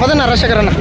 ಮೊದಲನ ರಶಕರನ್ನ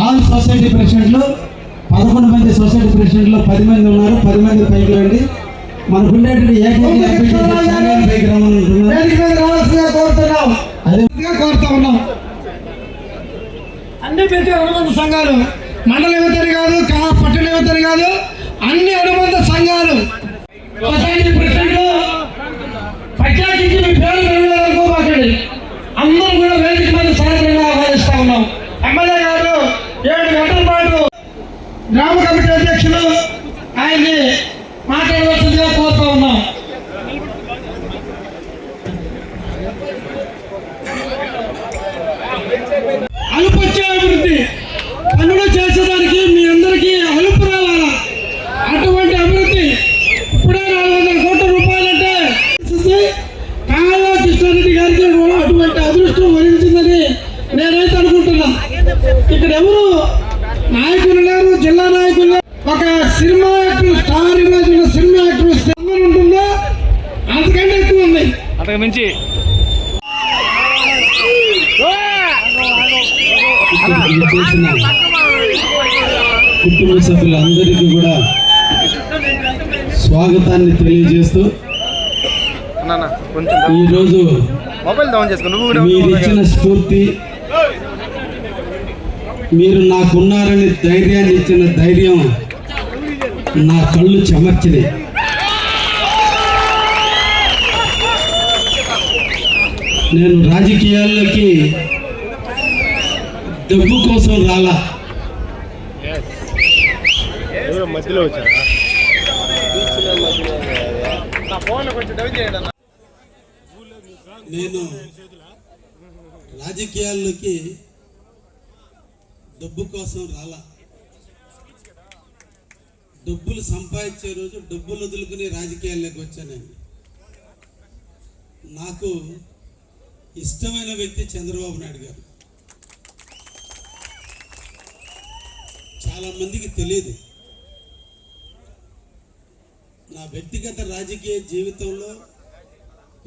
all society ప్రెసిడెంట్లు పదకొండు మంది సొసైటీ ప్రెసిడెంట్లో పది మంది ఉన్నారు పది మంది పైకి రండి. మనకు అన్ని పెద్ద అనుబంధ సంఘాలు మండల యువతని కాదు పట్టణ ఇవ్వతరు కాదు అన్ని అనుబంధ సంఘాలు. సొసైటీ ప్రెసిడెంట్ మొబైల్ డౌన్ చేసుకో నువ్వు స్ఫూర్తి మీరు నాకున్నారని ధైర్యాన్ని ఇచ్చిన ధైర్యం నా కళ్ళు చెమర్చినాయి నేను రాజకీయాల్లోకి డబ్బు కోసం రాలా. మధ్యలో వచ్చారా నా ఫోన్ కొంచెం డౌన్ చేయండి అన్న నేను రాజకీయాల్లోకి డబ్బు కోసం రాలా. డబ్బులు సంపాదించే రోజు డబ్బులు వదులుకుని రాజకీయాల్లోకి వచ్చానండి నాకు ఇష్టమైన వ్యక్తి చంద్రబాబు నాయుడు గారు. చాలా మందికి తెలియదు నా వ్యక్తిగత రాజకీయ జీవితంలో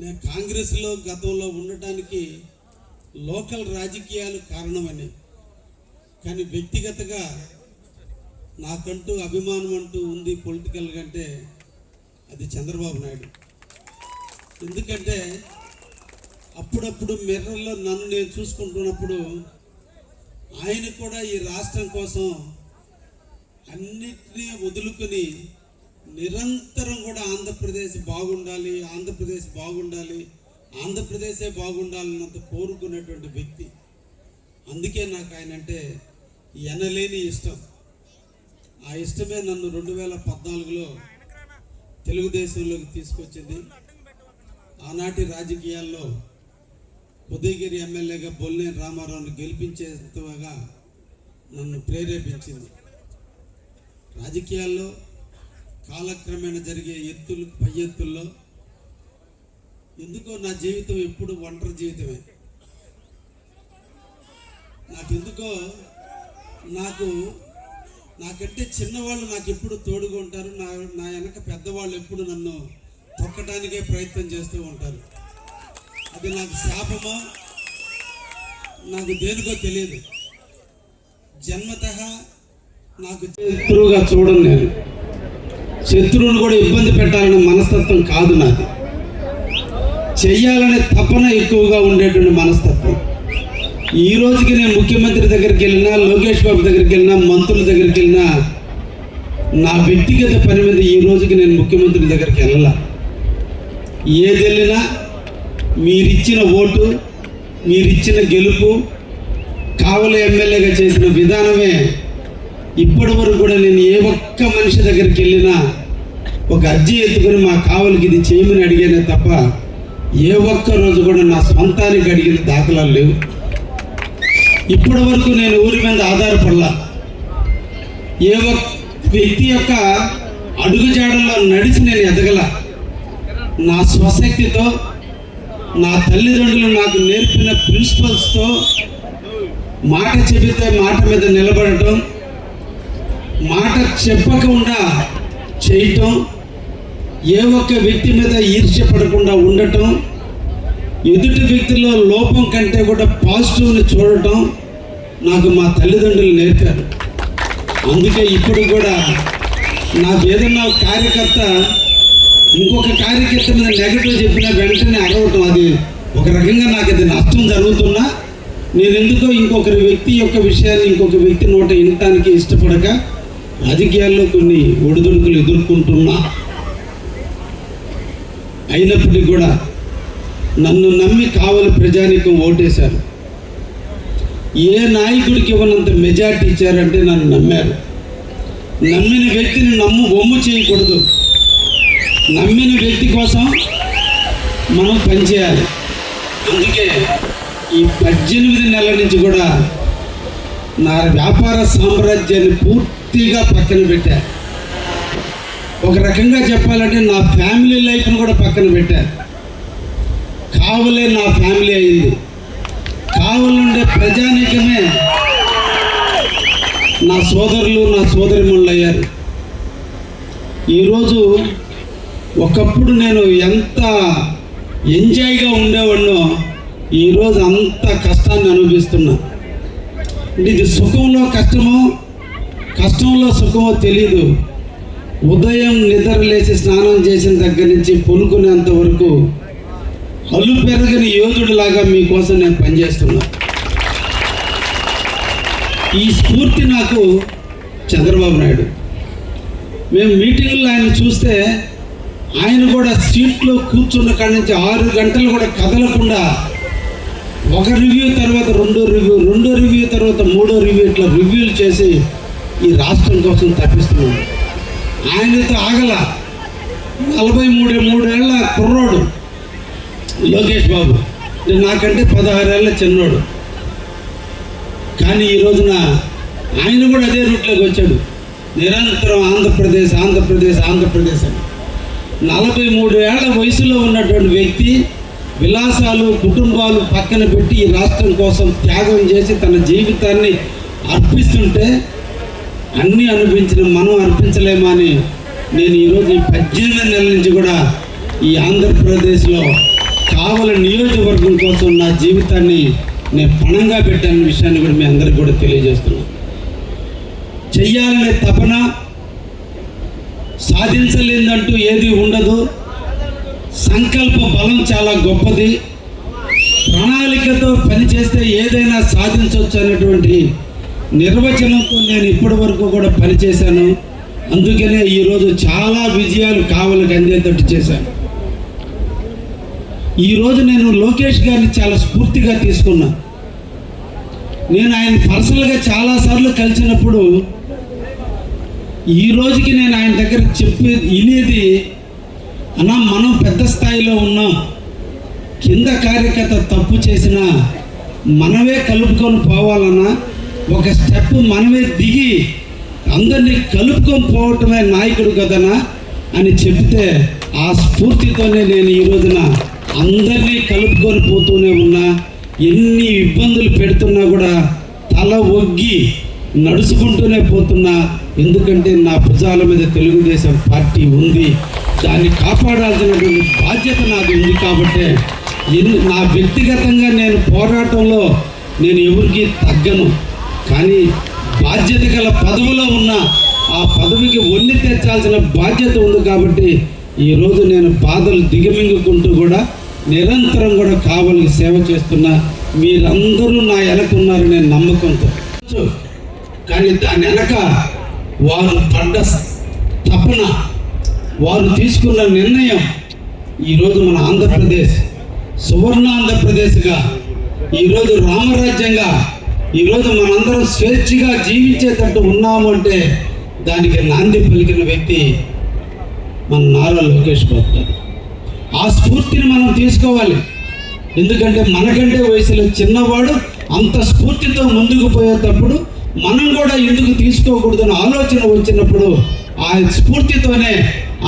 నేను కాంగ్రెస్లో గతంలో ఉండటానికి లోకల్ రాజకీయాలు కారణమని. కానీ వ్యక్తిగతగా నాకంటూ అభిమానం అంటూ ఉంది పొలిటికల్ కంటే అది చంద్రబాబు నాయుడు. ఎందుకంటే అప్పుడప్పుడు మిర్రర్లో నన్ను నేను చూసుకుంటున్నప్పుడు ఆయన కూడా ఈ రాష్ట్రం కోసం అన్నిటినీ వదులుకొని నిరంతరం కూడా ఆంధ్రప్రదేశ్ బాగుండాలి ఆంధ్రప్రదేశ్ బాగుండాలి ఆంధ్రప్రదేశే బాగుండాలన్నంత కోరుకునేటువంటి వ్యక్తి. అందుకే నాకు ఆయన అంటే ఎనలేని ఇష్టం. ఆ ఇష్టమే నన్ను రెండు వేల పద్నాలుగులో తెలుగుదేశంలోకి తీసుకొచ్చింది. ఆనాటి రాజకీయాల్లో ఉదయగిరి ఎమ్మెల్యేగా బొల్లేని రామారావుని గెలిపించేంతగా నన్ను ప్రేరేపించింది. రాజకీయాల్లో కాలక్రమేణా జరిగే ఎత్తులు పై ఎత్తుల్లో ఎందుకో నా జీవితం ఎప్పుడు ఒంటరి జీవితమే. నాకెందుకో నాకు నాకంటే చిన్నవాళ్ళు నాకు ఎప్పుడు తోడుగా ఉంటారు నా నా వెనక పెద్దవాళ్ళు ఎప్పుడు నన్ను తొక్కడానికే ప్రయత్నం చేస్తూ ఉంటారు. అది నాకు శాపమో నాకు దేనికో తెలియదు. జన్మత నాకు శత్రువుగా చూడను నేను. శత్రువును కూడా ఇబ్బంది పెట్టాలనే మనస్తత్వం కాదు నాది. చెయ్యాలనే తపన ఎక్కువగా ఉండేటువంటి మనస్తత్వం. ఈ రోజుకి నేను ముఖ్యమంత్రి దగ్గరికి వెళ్ళినా లోకేష్ బాబు దగ్గరికి వెళ్ళినా మంత్రుల దగ్గరికి వెళ్ళినా నా వ్యక్తిగత పని మీద ఈ రోజుకి నేను ముఖ్యమంత్రి దగ్గరికి వెళ్ళాల. ఏది వెళ్ళినా మీరిచ్చిన ఓటు మీరిచ్చిన గెలుపు కావలి ఎమ్మెల్యేగా చేసిన విధానమే ఇప్పటి వరకు కూడా నేను ఏ ఒక్క మనిషి దగ్గరికి వెళ్ళినా ఒక అర్జీ ఎత్తుకుని మా కావలికి ఇది చేయమని అడిగానే తప్ప ఏ ఒక్క రోజు కూడా నా సొంతానికి అడిగిన దాఖలాలు లేవు. ఇప్పటి వరకు నేను ఊరి మీద ఆధారపడలా. ఏ ఒక్క వ్యక్తి యొక్క అడుగుజాడల్లో నడిచి నేను ఎదగల. నా స్వశక్తితో నా తల్లిదండ్రులు నాకు నేర్పిన ప్రిన్సిపల్స్తో మాట చెబితే మాట మీద నిలబడటం మాట చెప్పకుండా చేయటం ఏ ఒక్క వ్యక్తి మీద ఈర్ష్య పడకుండా ఉండటం ఎదుటి వ్యక్తిలో లోపం కంటే కూడా పాజిటివ్ని చూడటం నాకు మా తల్లిదండ్రులు నేర్పారు. అందుకే ఇప్పుడు కూడా నాకు ఏదన్నా కార్యకర్త ఇంకొక కార్యకర్త మీద నెగటివ్ చెప్పినా వెంటనే అడగటం అది ఒక రకంగా నాకు అది నష్టం జరుగుతున్నా నేను ఎందుకో ఇంకొకరి వ్యక్తి యొక్క విషయాన్ని ఇంకొక వ్యక్తి నోట వినటానికి ఇష్టపడక రాజకీయాల్లో కొన్ని ఒడిదుడుకులు ఎదుర్కొంటున్నా. అయినప్పటికీ కూడా నన్ను నమ్మి కావలి ప్రజానీకం ఓటేశారు. ఏ నాయకుడికి ఇవ్వనంత మెజార్టీ ఇచ్చారంటే నన్ను నమ్మారు. నమ్మిన వ్యక్తిని నమ్ము బొమ్ము చేయకూడదు. నమ్మిన వ్యక్తి కోసం మనం పనిచేయాలి. అందుకే ఈ పద్దెనిమిది నెలల నుంచి కూడా నా వ్యాపార సామ్రాజ్యాన్ని పూర్తిగా పక్కన పెట్టా. ఒక రకంగా చెప్పాలంటే నా ఫ్యామిలీ లైఫ్ను కూడా పక్కన పెట్టా. కావలే నా ఫ్యామిలీ అయింది. కావలుండే ప్రజానీకమే నా సోదరులు నా సోదరిమణులు అయ్యారు. ఈరోజు ఒకప్పుడు నేను ఎంత ఎంజాయ్గా ఉండేవాడినో ఈరోజు అంత కష్టాన్ని అనుభవిస్తున్నా. అంటే ఇది సుఖంలో కష్టమో కష్టంలో సుఖమో తెలియదు ఉదయం నిద్ర లేచి స్నానం చేసిన దగ్గర నుంచి పొనుకునేంత వరకు అల్లు పెరగని యోధుడిలాగా మీకోసం నేను పనిచేస్తున్నా. ఈ స్ఫూర్తి నాకు చంద్రబాబు నాయుడు. మేము మీటింగ్లో ఆయన చూస్తే ఆయన కూడా సీట్లో కూర్చున్న కాడి నుంచి ఆరు గంటలు కూడా కదలకుండా ఒక రివ్యూ తర్వాత రెండో రివ్యూ రెండో రివ్యూ తర్వాత మూడో రివ్యూ ఇట్లా రివ్యూలు చేసి ఈ రాష్ట్రం కోసం తప్పిస్తున్నాడు ఆయనతో ఆగల. నలభై మూడు మూడేళ్ళ కుర్రోడు. లోకేష్ బాబు. నాకంటే పదహారేళ్ళ చిన్నోడు. కానీ ఈ రోజున ఆయన కూడా అదే రూట్లోకి వచ్చాడు. నిరంతరం ఆంధ్రప్రదేశ్ ఆంధ్రప్రదేశ్ ఆంధ్రప్రదేశ్ అని. నలభై మూడు ఏళ్ళ వయసులో ఉన్నటువంటి వ్యక్తి విలాసాలు కుటుంబాలు పక్కన పెట్టి ఈ రాష్ట్రం కోసం త్యాగం చేసి తన జీవితాన్ని అర్పిస్తుంటే అన్నీ అనిపించిన మనం అనిపించలేమా అని నేను ఈరోజు ఈ పద్దెనిమిది నెలల నుంచి కూడా ఈ ఆంధ్రప్రదేశ్లో కావల నియోజకవర్గం కోసం నా జీవితాన్ని నేను పణంగా పెట్టాన విషయాన్ని కూడా మీ అందరికి కూడా తెలియజేస్తున్నాను. చెయ్యాలనే తపన సాధించలేదంటూ ఏది ఉండదు. సంకల్ప బలం చాలా గొప్పది. ప్రణాళికతో పనిచేస్తే ఏదైనా సాధించవచ్చు అనేటువంటి నిర్వచనంతో నేను ఇప్పటి వరకు కూడా పనిచేశాను. అందుకనే ఈరోజు చాలా విజయాలు కావలకు అందేటట్టు చేశాను ఈరోజు నేను లోకేష్ గారిని చాలా స్ఫూర్తిగా తీసుకున్నా. నేను ఆయన పర్సనల్గా చాలాసార్లు కలిసినప్పుడు ఈ రోజుకి నేను ఆయన దగ్గర చెప్పి వినేది అన్నా మనం పెద్ద స్థాయిలో ఉన్నాం. కింద కార్యకర్త తప్పు చేసినా మనమే కలుపుకొని పోవాలన్నా ఒక స్టెప్ మనమే దిగి అందరినీ కలుపుకొని పోవటమే నాయకుడు కదనా అని చెప్తే ఆ స్ఫూర్తితోనే నేను ఈ రోజున అందరినీ కలుపుకొని పోతూనే ఉన్నా. ఎన్ని ఇబ్బందులు పెడుతున్నా కూడా తల ఒగ్గి నడుచుకుంటూనే పోతున్నా. ఎందుకంటే నా భుజాల మీద తెలుగుదేశం పార్టీ ఉంది. దాన్ని కాపాడాల్సినటువంటి బాధ్యత నాది ఉంది కాబట్టి ఎన్ని నా వ్యక్తిగతంగా నేను పోరాటంలో నేను ఎవరికి తగ్గను. కానీ బాధ్యత గల పదవిలో ఉన్న ఆ పదవికి ఒన్ని తెచ్చాల్సిన బాధ్యత ఉంది కాబట్టి ఈరోజు నేను బాధలు దిగమింగుకుంటూ కూడా నిరంతరం కూడా కావలికి సేవ చేస్తున్నా మీరందరూ నా వెనకున్నారనే నమ్మకంతో. కానీ దాని వెనక వారు పడ్డ తపన వారు తీసుకున్న నిర్ణయం ఈరోజు మన ఆంధ్రప్రదేశ్ సువర్ణ ఆంధ్రప్రదేశ్గా ఈరోజు రామరాజ్యంగా ఈరోజు మనందరం స్వేచ్ఛగా జీవించేటట్టు ఉన్నాము అంటే దానికి నాంది పలికిన వ్యక్తి మన నారా లోకేష్ బాబు గారు. ఆ స్ఫూర్తిని మనం తీసుకోవాలి. ఎందుకంటే మనకంటే వయసులో చిన్నవాడు అంత స్ఫూర్తితో ముందుకు పోయేటప్పుడు మనం కూడా ఎందుకు తీసుకోకూడదని ఆలోచన వచ్చినప్పుడు ఆ స్ఫూర్తితోనే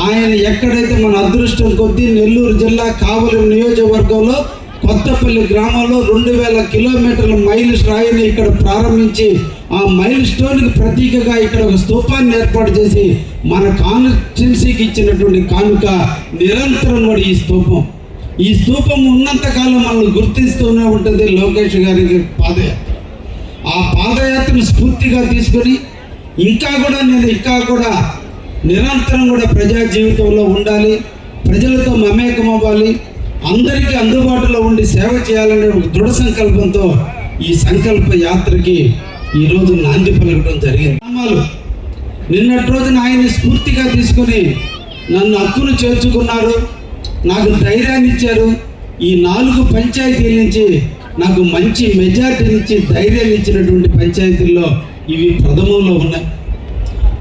ఆయన ఎక్కడైతే మన అదృష్టం కొద్దీ నెల్లూరు జిల్లా కావలి నియోజకవర్గంలో కొత్తపల్లి గ్రామంలో రెండు వేల కిలోమీటర్ల మైల్ రాయిని ఇక్కడ ప్రారంభించి ఆ మైల్ స్టోన్కి ప్రతీకగా ఇక్కడ ఒక స్తూపాన్ని ఏర్పాటు చేసి మన కాన్స్టిట్యున్సీకి ఇచ్చినటువంటి కానుక నిరంతరం కూడా ఈ స్తూపం. ఈ స్తూపం ఉన్నంతకాలం మనల్ని గుర్తిస్తూనే ఉంటుంది లోకేష్ గారికి పాదయాత్ర. ఆ పాదయాత్రను స్ఫూర్తిగా తీసుకొని ఇంకా కూడా నేను ఇంకా కూడా నిరంతరం కూడా ప్రజా జీవితంలో ఉండాలి ప్రజలతో మమేకం అవ్వాలి అందరికీ అందుబాటులో ఉండి సేవ చేయాలనే ఒక దృఢ సంకల్పంతో ఈ సంకల్ప యాత్రకి ఈరోజు నాంది పలకడం జరిగింది. గ్రామాలు. నిన్నటి రోజున ఆయన స్ఫూర్తిగా తీసుకొని నన్ను హక్కును చేర్చుకున్నారు. నాకు ధైర్యాన్ని ఇచ్చారు. ఈ నాలుగు పంచాయతీల నుంచి నాకు మంచి మెజార్టీని ఇచ్చి ధైర్యాన్ని ఇచ్చినటువంటి పంచాయతీల్లో ఇవి ప్రథమంలో ఉన్నాయి.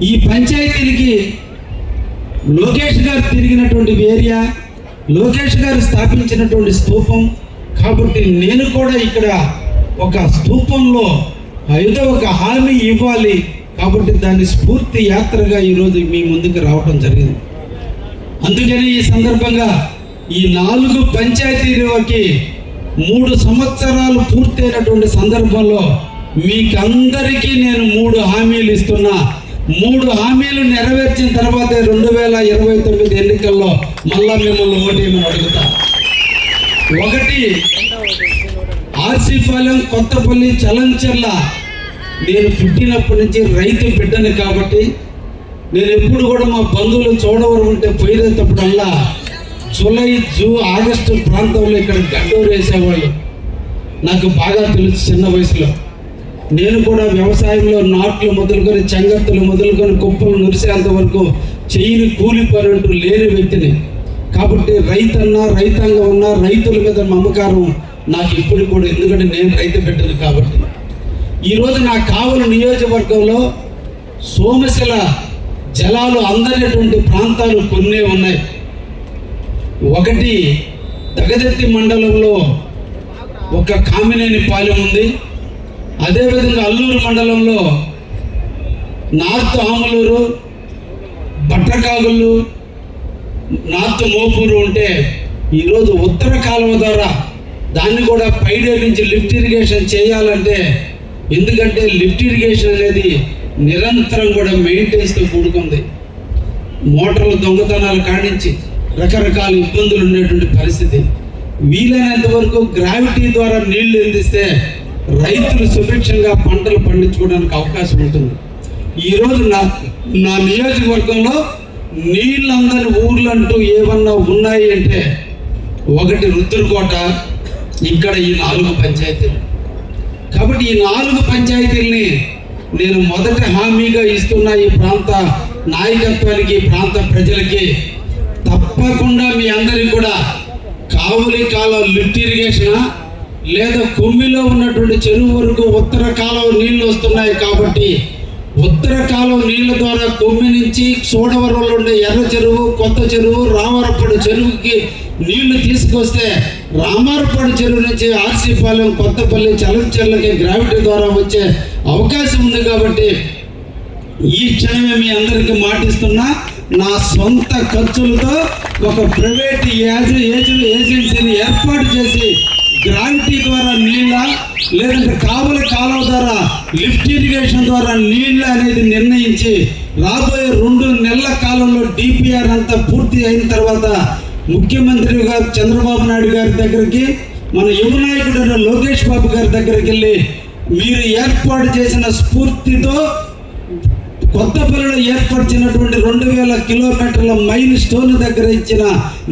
ఈ పంచాయతీలకి లోకేష్ గారు తిరిగినటువంటి ఏరియా లోకేష్ గారు స్థాపించినటువంటి స్తూపం కాబట్టి నేను కూడా ఇక్కడ ఒక స్తూపంలో ఏదో ఒక హామీ ఇవ్వాలి కాబట్టి దాన్ని స్ఫూర్తి యాత్రగా ఈరోజు మీ ముందుకు రావటం జరిగింది. అందుకని ఈ సందర్భంగా ఈ నాలుగు పంచాయతీలకి మూడు సంవత్సరాలు పూర్తయినటువంటి సందర్భంలో మీకందరికీ నేను మూడు హామీలు ఇస్తున్నా. మూడు హామీలు నెరవేర్చిన తర్వాత రెండు వేల ఇరవై తొమ్మిది ఎన్నికల్లో మళ్ళా మిమ్మల్ని ఓటేయమని అడుగుతా. ఒకటి ఆర్సీపాలెం కొత్తపల్లి చలంచెర్ల. నేను పుట్టినప్పటి నుంచి రైతు బిడ్డని కాబట్టి నేను ఎప్పుడు కూడా మా బంధువులు చూడవరం ఉంటే పోయేటప్పుడల్లా జూలై జూ ఆగస్టు ప్రాంతంలో ఇక్కడ గడ్డూరు వేసేవాళ్ళు నాకు బాగా తెలుసు చిన్న వయసులో. నేను కూడా వ్యవసాయంలో నాట్లు మొదలుకొని చెంగత్తులు మొదలుకొని కుప్పలు నురిసేంత వరకు చెయ్యిని కూలిపోయినట్టు లేని వ్యక్తిని. కాబట్టి రైతన్నా రైతాంగం అన్నా రైతుల మీద మమకారం నాకు ఇప్పుడు కూడా ఎందుకంటే నేను రైతు బిడ్డను కాబట్టి. ఈరోజు నా కావల నియోజకవర్గంలో సోమశిల జలాలు అందనటువంటి ప్రాంతాలు కొన్ని ఉన్నాయి. ఒకటి దగదత్తి మండలంలో ఒక కామినేని పాలెం ఉంది. అదేవిధంగా అల్లూరు మండలంలో నార్త్ ఆములూరు బట్టకాగులు నార్త్ మోపూరు ఉంటే ఈరోజు ఉత్తర కాలువ ద్వారా దాన్ని కూడా పైడే నుంచి లిఫ్ట్ ఇరిగేషన్ చేయాలంటే ఎందుకంటే లిఫ్ట్ ఇరిగేషన్ అనేది నిరంతరం కూడా మెయింటెన్స్తో కూడుకుంది. మోటార్ల దొంగతనాలు కాడించి రకరకాల ఇబ్బందులు ఉండేటువంటి పరిస్థితి. వీలైనంత వరకు గ్రావిటీ ద్వారా నీళ్ళు అందిస్తే రైతులు సుభిక్షంగా పంటలు పండించుకోవడానికి అవకాశం ఉంటుంది. ఈరోజు నా నా నియోజకవర్గంలో నీళ్ళందరి ఊర్లంటూ ఏమన్నా ఉన్నాయి అంటే ఒకటి రుద్రకోట ఇక్కడ ఈ నాలుగు పంచాయతీలు. కాబట్టి ఈ నాలుగు పంచాయతీల్ని నేను మొదట హామీగా ఇస్తున్న ఈ ప్రాంత నాయకత్వానికి ప్రాంత ప్రజలకి తప్పకుండా మీ అందరికీ కూడా కావులి కాలం లిఫ్ట్ ఇరిగేషన్ లేదా కొమ్మిలో ఉన్నటువంటి చెరువు వరకు ఉత్తర కాలం నీళ్ళు వస్తున్నాయి కాబట్టి ఉత్తర కాలం నీళ్ళ ద్వారా కొమ్మి నుంచి సోడవరంలో ఉండే ఎర్ర చెరువు కొత్త చెరువు రామరపడు చెరువుకి నీళ్ళు తీసుకొస్తే రామారపాడు చెరువు నుంచి ఆర్సీపాలెం కొత్తపల్లి చలంచెర్లకి గ్రావిటీ ద్వారా వచ్చే అవకాశం ఉంది కాబట్టి ఈ క్షణమే మీ అందరికీ మాటిస్తున్నా నా సొంత ఖర్చులతో ఒక ప్రైవేట్ ఏజెన్సీని ఏర్పాటు చేసి గ్రావిటీ ద్వారా నీళ్ళ లేదంటే కావల కాలువ ద్వారా లిఫ్ట్ ఇరిగేషన్ ద్వారా నీళ్ళ అనేది నిర్ణయించి రాబోయే రెండు నెలల కాలంలో డిపిఆర్ అంతా పూర్తి అయిన తర్వాత ముఖ్యమంత్రి గారు చంద్రబాబు నాయుడు గారి దగ్గరికి మన యువ నాయకుడు లోకేష్ బాబు గారి దగ్గరికి వెళ్ళి మీరు ఏర్పాటు చేసిన స్ఫూర్తితో కొత్తపల్లిలో ఏర్పరిచినటువంటి రెండు వేల కిలోమీటర్ల మైల్ స్టోన్ దగ్గర ఇచ్చిన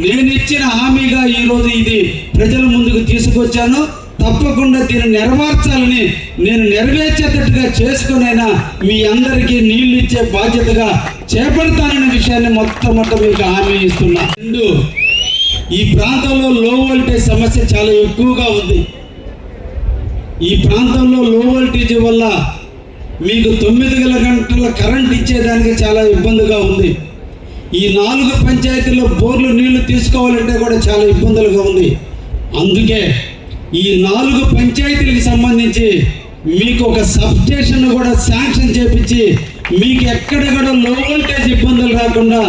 నేను ఇచ్చిన హామీగా ఈరోజు ఇది ప్రజల ముందుకు తీసుకొచ్చాను. తప్పకుండా దీన్ని నెరవేర్చాలని నేను నెరవేర్చేటట్టుగా చేసుకునైనా మీ అందరికీ నీళ్ళు ఇచ్చే బాధ్యతగా చేపడతాననే విషయాన్ని మొత్తం మొత్తం మీకు హామీ ఇస్తున్నా. రెండు ఈ ప్రాంతంలో లో వోల్టేజ్ సమస్య చాలా ఎక్కువగా ఉంది. ఈ ప్రాంతంలో లో వోల్టేజ్ వల్ల మీకు తొమ్మిది గల గంటల కరెంట్ ఇచ్చేదానికి చాలా ఇబ్బందిగా ఉంది. ఈ నాలుగు పంచాయతీల్లో బోర్లు నీళ్ళు తీసుకోవాలంటే కూడా చాలా ఇబ్బందులుగా ఉంది. అందుకే ఈ నాలుగు పంచాయతీలకు సంబంధించి మీకు ఒక సబ్స్టేషన్ కూడా శాంక్షన్ చేపించి మీకు ఎక్కడ కూడా లో వోల్టేజ్ ఇబ్బందులు రాకుండా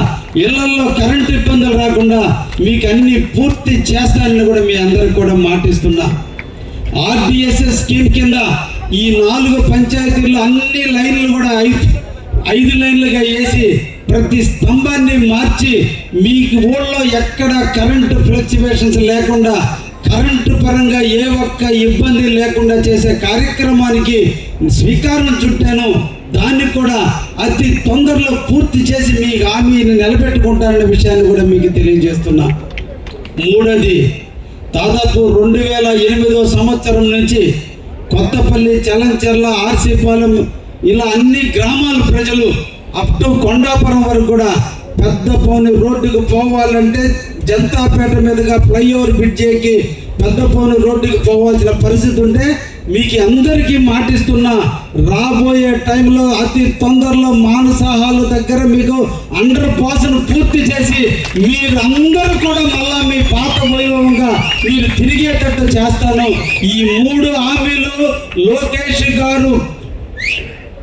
ఇళ్ళలో కరెంట్ ఇబ్బందులు రాకుండా మీకు అన్ని పూర్తి చేస్తానని కూడా మీ అందరికి కూడా మాటిస్తున్నా. ఆర్డిఎస్ఎస్ స్కీమ్ కింద ఈ నాలుగు పంచాయతీల్లో అన్ని లైన్లు కూడా ఐదు ఐదు లైన్లుగా వేసి ప్రతి స్తంభాన్ని మార్చి మీకు ఊళ్ళో ఎక్కడ కరెంటు ఫ్లక్చువేషన్స్ లేకుండా కరెంటు పరంగా ఏ ఒక్క ఇబ్బంది లేకుండా చేసే కార్యక్రమానికి శ్రీకారం చుట్టాను. దాన్ని కూడా అతి తొందరలో పూర్తి చేసి మీ హామీని నిలబెట్టుకుంటారనే విషయాన్ని కూడా మీకు తెలియజేస్తున్నా. మూడోది దాదాపు రెండు వేల ఎనిమిదో సంవత్సరం నుంచి కొత్తపల్లి చలంచెర్ల ఆర్సీపాలెం ఇలా అన్ని గ్రామాల ప్రజలు అప్ టు కొండాపురం వరకు కూడా పెద్ద పోని రోడ్డుకు పోవాలంటే జనతాపేట మీదుగా ఫ్లైఓవర్ బ్రిడ్జ్ ఎక్కి పెద్ద పోని రోడ్డుకి పోవాల్సిన పరిస్థితి ఉంటే మీకు అందరికీ మాటిస్తున్నా రాబోయే టైంలో అతి తొందరలో మానసాహాల దగ్గర మీకు అండర్ పాస్ను పూర్తి చేసి మీరందరూ కూడా మళ్ళా మీ పాత వైభవంగా మీరు తిరిగేటట్టు చేస్తాను. ఈ మూడు హామీలు లోకేష్ గారు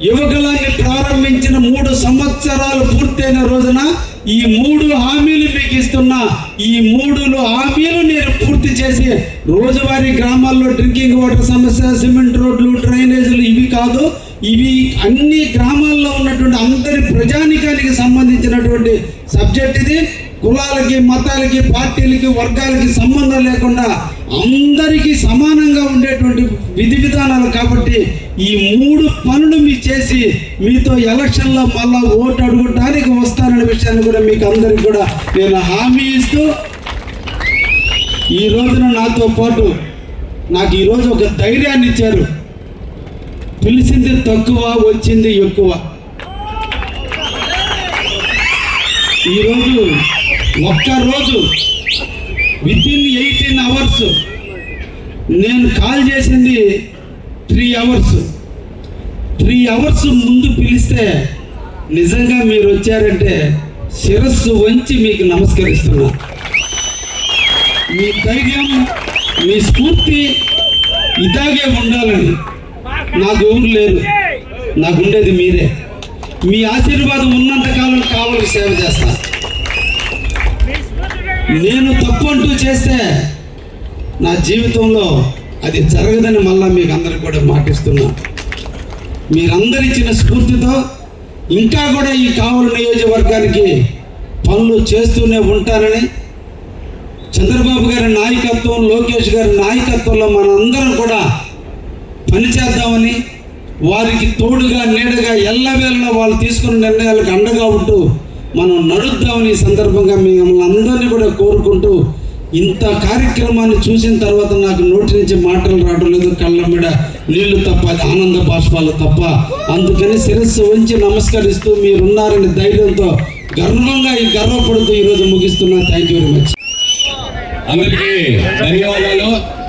యువకులాన్ని ప్రారంభించిన మూడు సంవత్సరాలు పూర్తయిన రోజున ఈ మూడు హామీలు మీకు ఇస్తున్నా. ఈ మూడు హామీలు నేను పూర్తి చేసి రోజువారీ గ్రామాల్లో డ్రింకింగ్ వాటర్ సమస్య సిమెంట్ రోడ్లు డ్రైనేజీలు ఇవి కాదు ఇవి అన్ని గ్రామాల్లో ఉన్నటువంటి అందరి ప్రజానికానికి సంబంధించినటువంటి సబ్జెక్ట్ ఇది. కులాలకి మతాలకి పార్టీలకి వర్గాలకి సంబంధం లేకుండా అందరికీ సమానంగా ఉండేటువంటి విధి విధానాలు కాబట్టి ఈ మూడు పనులు మీ చేసి మీతో ఎలక్షన్లో మళ్ళా ఓటు అడుగుటానికి వస్తాననే విషయాన్ని కూడా మీకు అందరికి కూడా నేను హామీ ఇస్తూ ఈ రోజున నాతో పాటు నాకు ఈరోజు ఒక ధైర్యాన్ని ఇచ్చారు. పిలిచింది తక్కువ వచ్చింది ఎక్కువ. ఈరోజు ఒక్కరోజు విత్ ఇన్ ఎయిటీన్ అవర్స్ నేను కాల్ చేసింది త్రీ అవర్స్. త్రీ అవర్స్ ముందు పిలిస్తే నిజంగా మీరు వచ్చారంటే శిరస్సు వంచి మీకు నమస్కరిస్తున్నా. మీ ధైర్యం మీ స్ఫూర్తి ఇలాగే ఉండాలని నాకు ఎవరు లేరు నాకు ఉండేది మీరే. మీ ఆశీర్వాదం ఉన్నంత కాలం కావాలి సేవ చేస్తా. నేను తప్పు అంటూ చేస్తే నా జీవితంలో అది జరగదని మళ్ళా మీకు అందరికి కూడా మాటిస్తున్నా. మీరందరిచ్చిన స్ఫూర్తితో ఇంకా కూడా ఈ కావలి నియోజకవర్గానికి పనులు చేస్తూనే ఉంటానని చంద్రబాబు గారి నాయకత్వం లోకేష్ గారి నాయకత్వంలో మనందరం కూడా పనిచేద్దామని వారికి తోడుగా నీడగా ఎల్లవేళలా వాళ్ళు తీసుకున్న నిర్ణయాలకు అండగా ఉంటూ మనం నడుద్దామని సందర్భంగా మిమ్మల్ని అందరినీ కూడా కోరుకుంటూ ఇంత కార్యక్రమాన్ని చూసిన తర్వాత నాకు నోటి నుంచి మాటలు రావడం లేదు కళ్ళ మీద నీళ్ళు తప్ప అది ఆనంద బాష్పాలు తప్ప. అందుకని శిరస్సు ఉంచి నమస్కరిస్తూ మీరున్నారని ధైర్యంతో గర్వంగా ఈ గర్వపడుతూ ఈరోజు ముగిస్తున్నా. థ్యాంక్ యూ వెరీ మచ్ అందరికీ ధన్యవాదాలు.